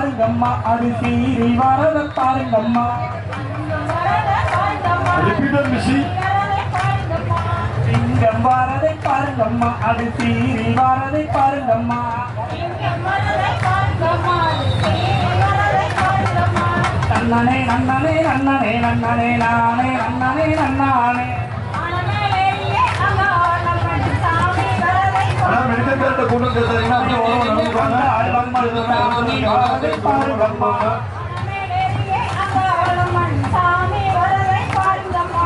பாருங்கம்மா அது சீறி வரத பாருங்கம்மா ரிப்பீட்டர் மிஷின். சிங்கம் வரதை பாருங்கம்மா அது சீறி வரதை பாருங்கம்மா. நன்னனே நன்னனே நன்னனே நன்னனே நானே நன்னனே நன்னானே. கொண்டு வந்து தரீங்கன்னா அப்படியே சாமி பாருங்கம்மா.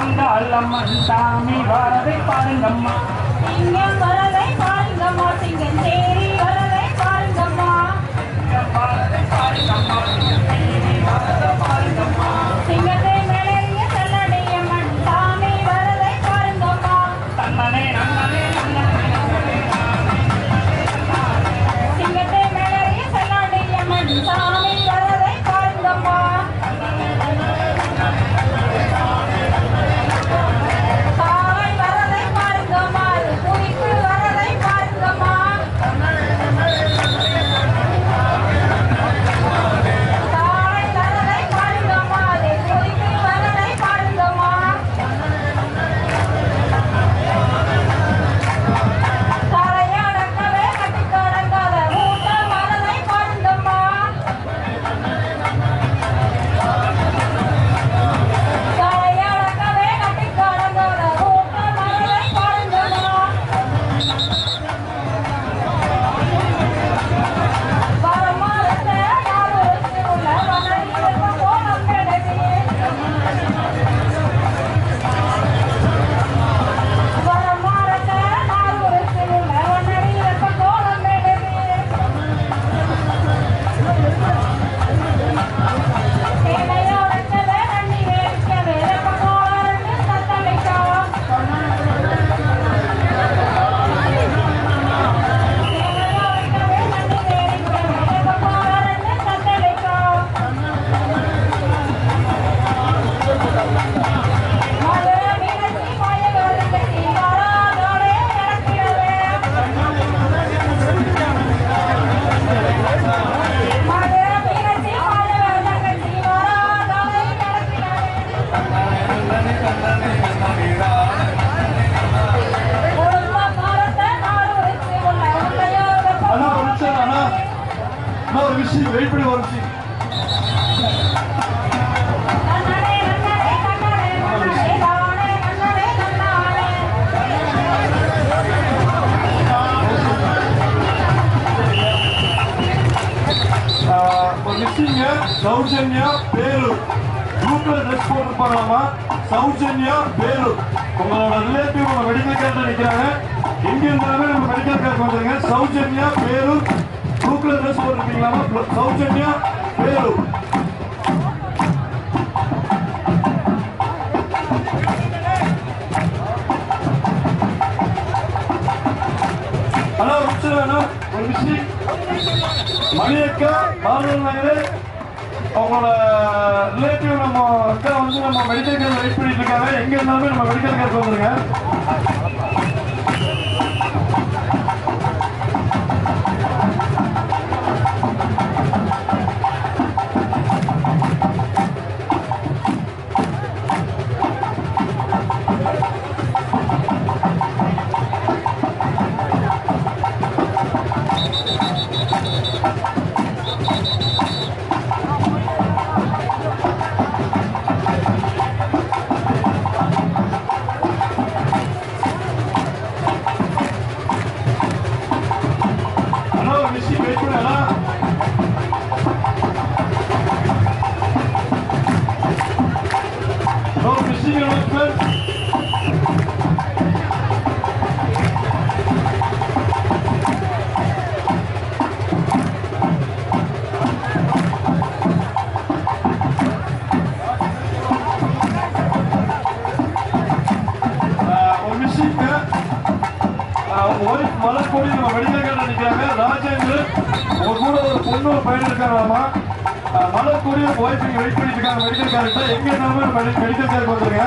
அந்த அல்லம்மன் சாமி வரதை பாருங்கம்மா. சிங்கம் வரதை பாருங்கம்மா ஒரு நிமிஷம் அண்ணா விஷயம் வெயிட் பண்ணி ஒரு நிமிஷம் நன்னடே சௌஜன்யா பேரூர் ட்ரெஸ் போட்டு சௌஜன்யா பேரூர் உங்களோட ரிலேட்டிவ் உங்க மெடிக்கல் கேர்ல நிக்கிறாங்க எங்க இருந்தாலுமே நம்ம மெடிக்கல் கேர் வந்துருங்க சௌஜன்யா பேரூர் குரூப்ல ட்ரெஸ் போட்டுருக்கீங்களா? சௌஜன்யா பேரூர் ஹலோ ஒரு நிமிஷம் வேணும் ஒரு விஷயம் மணியக்கா பாலூர் நகர் அவங்களோட ரிலேட்டிவ் நம்ம அக்கா வந்து நம்ம மெடிக்கல் கேர் வெயிட் பண்ணிட்டு இருக்காங்க. எங்க இருந்தாலுமே நம்ம மெடிக்கல் கேர் வந்துருங்க ஹலோ மலர்கோடி நம்ம மெடிக்கல் கேர்ல நிக்கிறாங்க ராஜேந்திரன் உங்க கூட ஒரு பொண்ணு ஒரு பையன் இருக்காங்களாமா? மலர் கூடிய இங்க வெயிட் பண்ணிட்டு இருக்காங்க. மெடிக்கல் காலேஜ் எங்க இருந்தாலும் மெடிக்கல் காலேஜ் வந்துருங்க